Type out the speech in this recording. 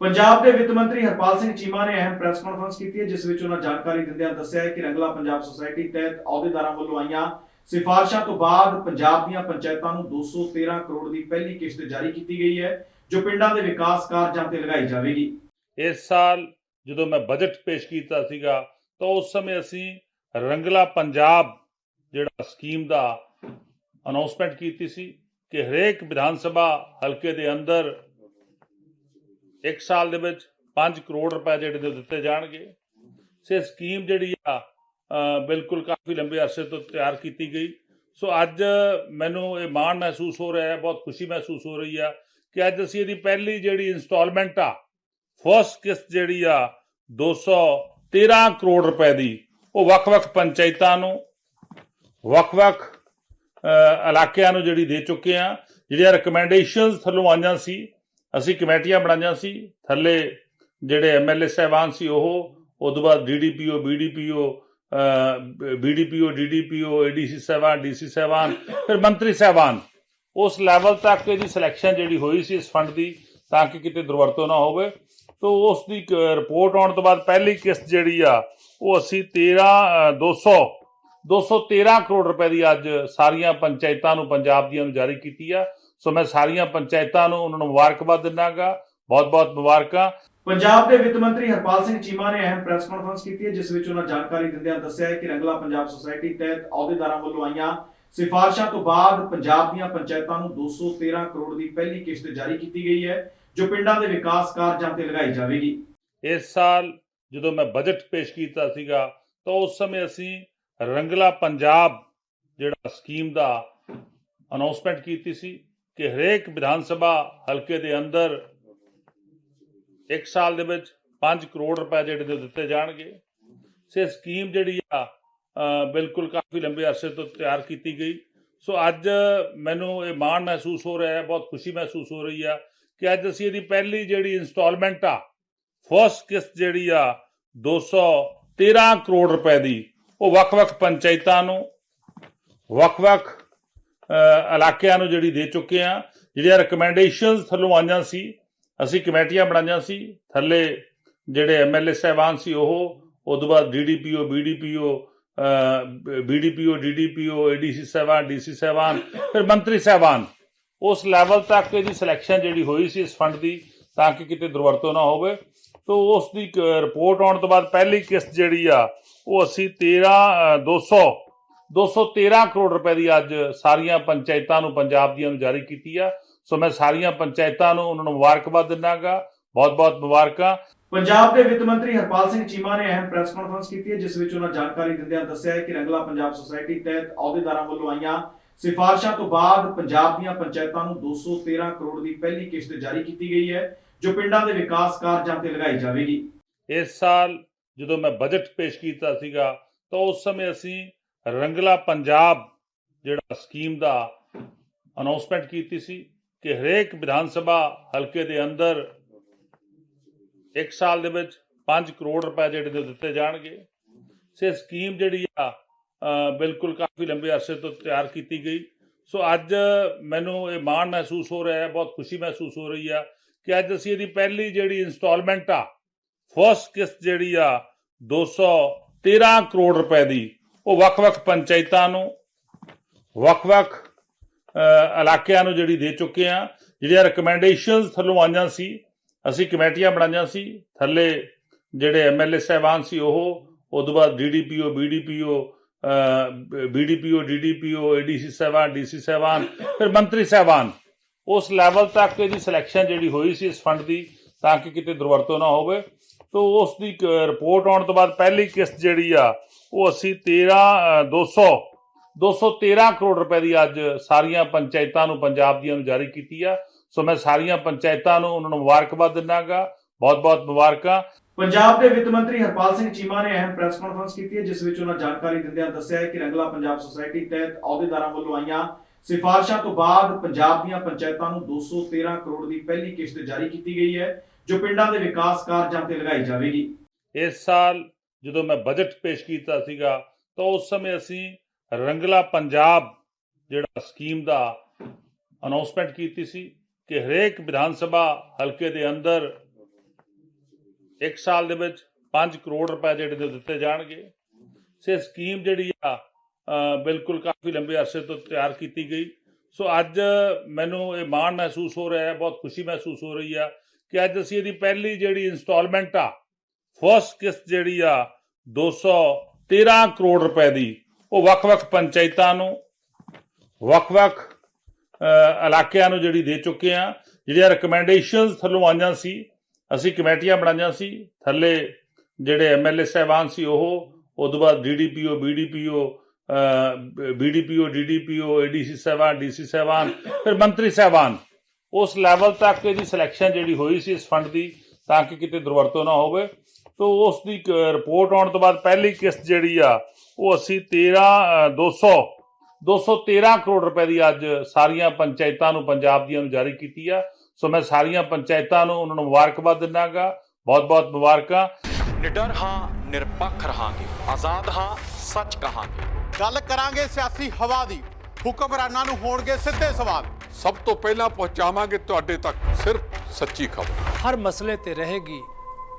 ਪੰਜਾਬ ਦੇ ਵਿੱਤ ਮੰਤਰੀ ਹਰਪਾਲ ਸਿੰਘ ਚੀਮਾ ਨੇ ਅਹਿਮ ਪ੍ਰੈਸ ਕਾਨਫਰੰਸ ਕੀਤੀ ਹੈ, ਜਿਸ ਵਿੱਚ ਉਹਨਾਂ ਜਾਣਕਾਰੀ ਦਿੰਦਿਆਂ ਦੱਸਿਆ ਹੈ ਕਿ ਰੰਗਲਾ ਪੰਜਾਬ ਸੁਸਾਇਟੀ ਤਹਿਤ ਅਹੁਦੇਦਾਰਾਂ ਵੱਲੋਂ ਆਈਆਂ ਸਿਫਾਰਸ਼ਾਂ ਤੋਂ ਬਾਅਦ ਪੰਜਾਬ ਦੀਆਂ ਪੰਚਾਇਤਾਂ ਨੂੰ 213 ਕਰੋੜ ਦੀ ਪਹਿਲੀ ਕਿਸ਼ਤ ਜਾਰੀ ਕੀਤੀ ਗਈ ਹੈ, ਜੋ ਪਿੰਡਾਂ ਦੇ ਵਿਕਾਸ ਕਾਰਜਾਂ ਤੇ ਲਗਾਈ ਜਾਵੇਗੀ। ਇਸ ਸਾਲ ਜਦੋਂ ਮੈਂ ਬਜਟ ਪੇਸ਼ ਕੀਤਾ ਸੀਗਾ, ਤਾਂ ਉਸ ਸਮੇਂ ਅਸੀਂ ਰੰਗਲਾ ਪੰਜਾਬ ਜਿਹੜਾ ਸਕੀਮ ਦਾ ਅਨਾਉਂਸਮੈਂਟ ਕੀਤੀ ਸੀ ਕਿ ਹਰੇਕ ਵਿਧਾਨ ਸਭਾ ਹਲਕੇ ਦੇ ਅੰਦਰ ਇੱਕ ਸਾਲ ਦੇ ਵਿੱਚ 5 ਕਰੋੜ ਰੁਪਏ ਜਿਹੜੇ ਨੇ ਦਿੱਤੇ ਜਾਣਗੇ। ਸੇ ਸਕੀਮ ਜਿਹੜੀ ਆ ਬਿਲਕੁਲ ਕਾਫੀ ਲੰਬੇ ਅਰਸੇ ਤੋਂ ਤਿਆਰ ਕੀਤੀ ਗਈ। ਸੋ ਅੱਜ ਮੈਨੂੰ ਇਹ ਮਾਣ ਮਹਿਸੂਸ ਹੋ ਰਿਹਾ ਹੈ, ਬਹੁਤ ਖੁਸ਼ੀ ਮਹਿਸੂਸ ਹੋ ਰਹੀ ਆ ਕਿ ਅੱਜ ਅਸੀਂ ਇਹਦੀ ਪਹਿਲੀ ਜਿਹੜੀ ਇਨਸਟਾਲਮੈਂਟ ਆ ਫਸਟ ਕਿਸ਼ਤ ਜਿਹੜੀ ਆ 213 ਕਰੋੜ ਰੁਪਏ ਦੀ, ਉਹ ਵੱਖ-ਵੱਖ ਪੰਚਾਇਤਾਂ ਨੂੰ, ਵੱਖ-ਵੱਖ ਇਲਾਕਿਆਂ ਨੂੰ ਜਿਹੜੀ ਦੇ ਚੁੱਕੇ ਆ। ਜਿਹੜੀਆਂ ਰეკਮੈਂਡੇਸ਼ਨਸ ਥੱਲੋਂ ਆਈਆਂ ਸੀ ਅਸੀਂ ਕਮੇਟੀਆਂ ਬਣਾਈਆਂ ਸੀ ਥੱਲੇ ਜਿਹੜੇ ਐਮਐਲਏ ਸਹਿਬਾਨ ਸੀ ਉਹ ਉਦੋਂ ਬਾਅਦ DDPO BDPO BDPO DDPO ADC ਸਹਿਬਾਨ ਡੀਸੀ ਸਹਿਬਾਨ ਫਿਰ ਮੰਤਰੀ ਸਹਿਬਾਨ। ਉਸ ਲੈਵਲ ਤੱਕ ਇਹਦੀ ਸਿਲੈਕਸ਼ਨ ਜਿਹੜੀ ਹੋਈ ਸੀ ਇਸ ਫੰਡ ਦੀ ਤਾਂ ਕਿ ਕਿਤੇ ਦੁਰਵਰਤੋਂ ਨਾ ਹੋਵੇ। ਤੋਂ ਉਸ ਦੀ ਰਿਪੋਰਟ ਆਉਣ ਤੋਂ ਬਾਅਦ ਪਹਿਲੀ ਕਿਸ਼ਤ ਜਿਹੜੀ ਆ ਉਹ ਅਸੀਂ 13 ਅ, 200 213 ਕਰੋੜ ਰੁਪਏ ਦੀ ਅੱਜ ਸਾਰੀਆਂ ਪੰਚਾਇਤਾਂ ਨੂੰ ਪੰਜਾਬ ਦੀਆਂ ਨੂੰ ਜਾਰੀ ਕੀਤੀ ਆ। ਸੋ ਮੈਂ ਸਾਰੀਆਂ ਪੰਚਾਇਤਾਂ ਨੂੰ ਉਹਨਾਂ ਨੂੰ ਮੁਬਾਰਕਬਾਦ ਦਿੰਦਾਗਾ ਬਹੁਤ-ਬਹੁਤ ਮੁਬਾਰਕਾਂ। ਪੰਜਾਬ ਦੇ ਵਿੱਤ ਮੰਤਰੀ ਹਰਪਾਲ ਸਿੰਘ ਚੀਮਾ ਨੇ ਅਹਿਮ ਪ੍ਰੈਸ ਕਾਨਫਰੰਸ ਕੀਤੀ ਹੈ ਜਿਸ ਵਿੱਚ ਉਹਨਾਂ ਜਾਣਕਾਰੀ ਦਿੰਦਿਆਂ ਦੱਸਿਆ ਹੈ ਕਿ ਰੰਗਲਾ ਪੰਜਾਬ ਸੁਸਾਇਟੀ ਤਹਿਤ ਅਹੁਦੇਦਾਰਾਂ ਵੱਲੋਂ ਆਈਆਂ ਸਿਫਾਰਸ਼ਾਂ ਤੋਂ ਬਾਅਦ ਪੰਜਾਬ ਦੀਆਂ ਪੰਚਾਇਤਾਂ ਨੂੰ 213 ਕਰੋੜ ਦੀ ਪਹਿਲੀ ਕਿਸ਼ਤ ਜਾਰੀ ਕੀਤੀ ਗਈ ਹੈ ਜੋ ਪਿੰਡਾਂ ਦੇ ਵਿਕਾਸ ਕਾਰਜਾਂ ਤੇ ਲਗਾਈ ਜਾਵੇਗੀ। ਇਸ ਸਾਲ ਜਦੋਂ ਮੈਂ ਬਜਟ ਪੇਸ਼ ਕੀਤਾ ਸੀਗਾ ਤਾਂ ਉਸ ਸਮੇਂ ਅਸੀਂ ਰੰਗਲਾ ਪੰਜਾਬ ਜਿਹੜਾ ਸਕੀਮ ਦਾ ਅਨਾਉਂਸਮੈਂਟ ਕੀਤੀ ਸੀ ਕਿ ਹਰੇਕ ਵਿਧਾਨ ਸਭਾ ਹਲਕੇ ਦੇ ਅੰਦਰ ਇੱਕ ਸਾਲ ਦੇ ਵਿੱਚ 5 ਕਰੋੜ ਰੁਪਏ ਜਿਹੜੇ ਨੇ ਦਿੱਤੇ ਜਾਣਗੇ। ਸੇ ਸਕੀਮ ਜਿਹੜੀ ਆ ਬਿਲਕੁਲ ਕਾਫੀ ਲੰਬੇ ਅਰਸੇ ਤੋਂ ਤਿਆਰ ਕੀਤੀ ਗਈ। ਸੋ ਅੱਜ ਮੈਨੂੰ ਇਹ ਮਾਣ ਮਹਿਸੂਸ ਹੋ ਰਿਹਾ ਹੈ, ਬਹੁਤ ਖੁਸ਼ੀ ਮਹਿਸੂਸ ਹੋ ਰਹੀ ਆ ਕਿ ਅੱਜ ਅਸੀਂ ਇਹਦੀ ਪਹਿਲੀ ਜਿਹੜੀ ਇਨਸਟਾਲਮੈਂਟ ਆ ਫਸਟ ਕਿਸ਼ਤ ਜਿਹੜੀ ਆ 213 ਕਰੋੜ ਰੁਪਏ ਦੀ, ਉਹ ਵੱਖ-ਵੱਖ ਪੰਚਾਇਤਾਂ ਨੂੰ, ਵੱਖ-ਵੱਖ ਇਲਾਕਿਆਂ ਨੂੰ ਜਿਹੜੀ ਦੇ ਚੁੱਕੇ ਆ ਜਿਹੜੀਆਂ ਰეკਮੈਂਡੇਸ਼ਨਸ ਥੱਲੋਂ ਆਈਆਂ ਸੀ ਅਸੀਂ ਕਮੇਟੀਆਂ ਬਣਾਈਆਂ ਸੀ। ਥੱਲੇ ਜਿਹੜੇ ਐਮਐਲਏ ਸਹਿਬਾਨ ਸੀ ਉਹ ਉਦੋਂ ਬਾਅਦ DDPO BDPO BDPO DDPO ADC ਸਹਿਬਾਨ ਡੀਸੀ ਸਹਿਬਾਨ ਫਿਰ ਮੰਤਰੀ ਸਹਿਬਾਨ। ਉਸ ਲੈਵਲ ਤੱਕ ਇਹਦੀ ਸਿਲੈਕਸ਼ਨ ਜਿਹੜੀ ਹੋਈ ਸੀ ਇਸ ਫੰਡ ਦੀ ਤਾਂ ਕਿ ਕਿਤੇ ਦੁਰਵਰਤੋਂ ਨਾ ਹੋਵੇ। ਤੋਂ ਉਸ ਦੀ ਰਿਪੋਰਟ ਆਉਣ ਤੋਂ ਬਾਅਦ ਪਹਿਲੀ ਕਿਸ਼ਤ ਜਿਹੜੀ ਆ ਉਹ ਅਸੀਂ 13 ਅ, 200 213 ਕਰੋੜ ਰੁਪਏ ਦੀ ਅੱਜ ਸਾਰੀਆਂ ਪੰਚਾਇਤਾਂ ਨੂੰ ਪੰਜਾਬ ਦੀਆਂ ਨੂੰ ਜਾਰੀ ਕੀਤੀ ਆ। ਸੋ ਮੈਂ ਸਾਰੀਆਂ ਪੰਚਾਇਤਾਂ ਨੂੰ ਉਹਨਾਂ ਨੂੰ ਮੁਬਾਰਕਬਾਦ ਦਿੰਦਾਗਾ। ਬਹੁਤ-ਬਹੁਤ ਮੁਬਾਰਕਾਂ। ਪੰਜਾਬ ਦੇ ਵਿੱਤ ਮੰਤਰੀ ਹਰਪਾਲ ਸਿੰਘ ਚੀਮਾ ਨੇ ਅਹਿਮ ਪ੍ਰੈਸ ਕਾਨਫਰੰਸ ਕੀਤੀ ਹੈ ਜਿਸ ਵਿੱਚ ਉਹਨਾਂ ਜਾਣਕਾਰੀ ਦਿੰਦਿਆਂ ਦੱਸਿਆ ਹੈ ਕਿ ਰੰਗਲਾ ਪੰਜਾਬ ਸੁਸਾਇਟੀ ਤਹਿਤ ਅਹੁਦੇਦਾਰਾਂ ਵੱਲੋਂ ਆਈਆਂ ਸਿਫਾਰਸ਼ਾਂ ਤੋਂ ਬਾਅਦ ਪੰਜਾਬ ਦੀਆਂ ਪੰਚਾਇਤਾਂ ਨੂੰ 213 ਕਰੋੜ ਦੀ ਪਹਿਲੀ ਕਿਸ਼ਤ ਜਾਰੀ ਕੀਤੀ ਗਈ ਹੈ ਜੋ ਪਿੰਡਾਂ ਦੇ ਵਿਕਾਸ ਕਾਰਜਾਂ ਤੇ ਲਗਾਈ ਜਾਵੇਗੀ। ਇਸ ਸਾਲ ਜਦੋਂ ਮੈਂ ਬਜਟ ਪੇਸ਼ ਕੀਤਾ ਸੀਗਾ ਤਾਂ ਉਸ ਸਮੇਂ ਅਸੀਂ ਰੰਗਲਾ ਪੰਜਾਬ ਜਿਹੜਾ ਸਕੀਮ ਦਾ ਅਨਾਉਂਸਮੈਂਟ ਕੀਤੀ ਸੀ ਕਿ ਹਰੇਕ ਵਿਧਾਨ ਸਭਾ ਹਲਕੇ ਦੇ ਅੰਦਰ ਇੱਕ ਸਾਲ ਦੇ ਵਿੱਚ 5 ਕਰੋੜ ਰੁਪਏ ਜਿਹੜੇ ਨੇ ਦਿੱਤੇ ਜਾਣਗੇ। ਸੇ ਸਕੀਮ ਜਿਹੜੀ ਆ ਬਿਲਕੁਲ ਕਾਫੀ ਲੰਬੇ ਅਰਸੇ ਤੋਂ ਤਿਆਰ ਕੀਤੀ ਗਈ। ਸੋ ਅੱਜ ਮੈਨੂੰ ਇਹ ਮਾਣ ਮਹਿਸੂਸ ਹੋ ਰਿਹਾ ਹੈ, ਬਹੁਤ ਖੁਸ਼ੀ ਮਹਿਸੂਸ ਹੋ ਰਹੀ ਆ ਕਿ ਅੱਜ ਅਸੀਂ ਇਹਦੀ ਪਹਿਲੀ ਜਿਹੜੀ ਇਨਸਟਾਲਮੈਂਟ ਆ ਫਸਟ ਕਿਸ਼ਤ ਜਿਹੜੀ ਆ 213 ਕਰੋੜ ਰੁਪਏ ਦੀ ਉਹ ਵੱਖ-ਵੱਖ ਪੰਚਾਇਤਾਂ ਨੂੰ, ਵੱਖ-ਵੱਖ ਇਲਾਕਿਆਂ ਨੂੰ ਜਿਹੜੀ ਦੇ ਚੁੱਕੇ ਆ ਜਿਹੜੀਆਂ ਰეკਮੈਂਡੇਸ਼ਨਸ ਥੱਲੋਂ ਆਈਆਂ ਸੀ, ਅਸੀਂ ਕਮੇਟੀਆਂ ਬਣਾਈਆਂ ਸੀ। ਥੱਲੇ ਜਿਹੜੇ ਐਮਐਲਏ ਸਹਿਬਾਨ ਸੀ ਉਹ ਉਦੋਂ ਬਾਅਦ DDPO BDPO BDPO DDPO ADC ਸਹਿਬਾਨ ਡੀਸੀ ਸਹਿਬਾਨ, ਫਿਰ ਮੰਤਰੀ ਸਹਿਬਾਨ। ਉਸ ਲੈਵਲ ਤੱਕ ਇਹਦੀ ਸਿਲੈਕਸ਼ਨ ਜਿਹੜੀ ਹੋਈ ਸੀ ਇਸ ਫੰਡ ਦੀ, ਤਾਂ ਕਿ ਕਿਤੇ ਦੁਰਵਰਤੋਂ ਨਾ ਹੋਵੇ। ਤੋਂ ਉਸ ਦੀ ਰਿਪੋਰਟ ਆਉਣ ਤੋਂ ਬਾਅਦ ਪਹਿਲੀ ਕਿਸ਼ਤ ਜਿਹੜੀ ਆ ਉਹ ਅਸੀਂ 13 ਅ, 200 213 ਕਰੋੜ ਰੁਪਏ ਦੀ ਅੱਜ ਸਾਰੀਆਂ ਪੰਚਾਇਤਾਂ ਨੂੰ ਪੰਜਾਬ ਦੀਆਂ ਨੂੰ ਜਾਰੀ ਕੀਤੀ ਆ। ਸੋ ਮੈਂ ਸਾਰੀਆਂ ਪੰਚਾਇਤਾਂ ਨੂੰ ਉਹਨਾਂ ਨੂੰ ਮੁਬਾਰਕਬਾਦ ਦਿੰਦਾਗਾ। ਬਹੁਤ-ਬਹੁਤ ਮੁਬਾਰਕਾਂ। ਪੰਜਾਬ ਦੇ ਵਿੱਤ ਮੰਤਰੀ ਹਰਪਾਲ ਸਿੰਘ ਚੀਮਾ ਨੇ ਅਹਿਮ ਪ੍ਰੈਸ ਕਾਨਫਰੰਸ ਕੀਤੀ ਹੈ ਜਿਸ ਵਿੱਚ ਉਹਨਾਂ ਜਾਣਕਾਰੀ ਦਿੰਦਿਆਂ ਦੱਸਿਆ ਹੈ ਕਿ ਰੰਗਲਾ ਪੰਜਾਬ ਸੁਸਾਇਟੀ ਤਹਿਤ ਅਹੁਦੇਦਾਰਾਂ ਵੱਲੋਂ ਆਈਆਂ ਸਿਫਾਰਸ਼ਾਂ ਤੋਂ ਬਾਅਦ ਪੰਜਾਬ ਦੀਆਂ ਪੰਚਾਇਤਾਂ ਨੂੰ 213 ਕਰੋੜ ਦੀ ਪਹਿਲੀ ਕਿਸ਼ਤ ਜਾਰੀ ਕੀਤੀ ਗਈ ਹੈ ਜੋ ਪਿੰਡਾਂ ਦੇ ਵਿਕਾਸ ਕਾਰਜਾਂ ਤੇ ਲਗਾਈ ਜਾਵੇਗੀ। ਇਸ ਸਾਲ ਜਦੋਂ ਮੈਂ ਬਜਟ ਪੇਸ਼ ਕੀਤਾ ਸੀਗਾ, ਤਾਂ ਉਸ ਸਮੇਂ ਅਸੀਂ ਰੰਗਲਾ ਪੰਜਾਬ ਜਿਹੜਾ ਸਕੀਮ ਦਾ ਅਨਾਉਂਸਮੈਂਟ ਕੀਤੀ ਸੀ ਕਿ ਹਰੇਕ ਵਿਧਾਨ ਸਭਾ ਹਲਕੇ ਦੇ ਅੰਦਰ ਇੱਕ ਸਾਲ ਦੇ ਵਿੱਚ 5 ਕਰੋੜ ਰੁਪਏ ਜਿਹੜੇ ਨੇ ਦਿੱਤੇ ਜਾਣਗੇ। ਸੇ ਸਕੀਮ ਜਿਹੜੀ ਆ ਬਿਲਕੁਲ ਕਾਫੀ ਲੰਬੇ ਅਰਸੇ ਤੋਂ ਤਿਆਰ ਕੀਤੀ ਗਈ। ਸੋ ਅੱਜ ਮੈਨੂੰ ਇਹ ਮਾਣ ਮਹਿਸੂਸ ਹੋ ਰਿਹਾ ਹੈ, ਬਹੁਤ ਖੁਸ਼ੀ ਮਹਿਸੂਸ ਹੋ ਰਹੀ ਆ ਕਿ ਅੱਜ ਅਸੀਂ ਇਹਦੀ ਪਹਿਲੀ ਜਿਹੜੀ ਇਨਸਟਾਲਮੈਂਟ ਆ ਫਸਟ ਕਿਸ਼ਤ ਜਿਹੜੀ ਆ 213 ਕਰੋੜ ਰੁਪਏ ਦੀ, ਉਹ ਵੱਖ-ਵੱਖ ਪੰਚਾਇਤਾਂ ਨੂੰ ਵੱਖ-ਵੱਖ ਇਲਾਕਿਆਂ ਨੂੰ ਜਿਹੜੀ ਦੇ ਚੁੱਕੇ ਆ। ਜਿਹੜੀਆਂ ਰეკਮੈਂਡੇਸ਼ਨਸ ਥੱਲੋਂ ਆਈਆਂ ਸੀ, ਅਸੀਂ ਕਮੇਟੀਆਂ ਬਣਾਈਆਂ ਸੀ। ਥੱਲੇ ਜਿਹੜੇ ਐਮਐਲਏ ਸਹਿਬਾਨ ਸੀ ਉਹ ਉਦੋਂ ਬਾਅਦ DDPO BDPO BDPO DDPO ADC ਸਹਿਬਾਨ ਡੀਸੀ ਸਹਿਬਾਨ, ਫਿਰ ਮੰਤਰੀ ਸਹਿਬਾਨ। ਉਸ ਲੈਵਲ ਤੱਕ ਇਹਦੀ ਸਿਲੈਕਸ਼ਨ ਜਿਹੜੀ ਹੋਈ ਸੀ ਇਸ ਫੰਡ ਦੀ, ਤਾਂ ਕਿ ਕਿਤੇ ਦੁਰਵਰਤੋਂ ਨਾ ਹੋਵੇ। ਤੋਂ ਉਸ ਦੀ ਰਿਪੋਰਟ ਆਉਣ ਤੋਂ ਬਾਅਦ ਪਹਿਲੀ ਕਿਸ਼ਤ ਜਿਹੜੀ ਆ ਉਹ ਅਸੀਂ 13 ਅ, 200 213 ਕਰੋੜ ਰੁਪਏ ਦੀ ਅੱਜ ਸਾਰੀਆਂ ਪੰਚਾਇਤਾਂ ਨੂੰ ਪੰਜਾਬ ਦੀਆਂ ਨੂੰ ਜਾਰੀ ਕੀਤੀ ਆ। ਸੋ ਮੈਂ ਸਾਰੀਆਂ ਪੰਚਾਇਤਾਂ ਨੂੰ ਉਹਨਾਂ ਨੂੰ ਮੁਬਾਰਕਬਾਦ ਦਿੰਦਾਗਾ। ਬਹੁਤ ਬਹੁਤ ਮੁਬਾਰਕਾਂ। ਨਿਡਰ ਹਾਂ ਨਿਰਪੱਖ ਰਹਾਂਗੇ। ਆਜ਼ਾਦ ਹਾਂ ਸੱਚ ਕਹਾਂਗੇ। ਗੱਲ ਕਰਾਂਗੇ ਸਿਆਸੀ ਹਵਾ ਦੀ। ਹੁਕਮਰਾਨਾਂ ਨੂੰ ਹੋਣਗੇ ਸਿੱਧੇ ਸਵਾਲ। ਸਭ ਤੋਂ ਪਹਿਲਾਂ ਪਹੁੰਚਾਵਾਂਗੇ ਤੁਹਾਡੇ ਤੱਕ ਸਿਰਫ ਸੱਚੀ ਖਬਰ। ਹਰ ਮਸਲੇ ਤੇ ਰਹੇਗੀ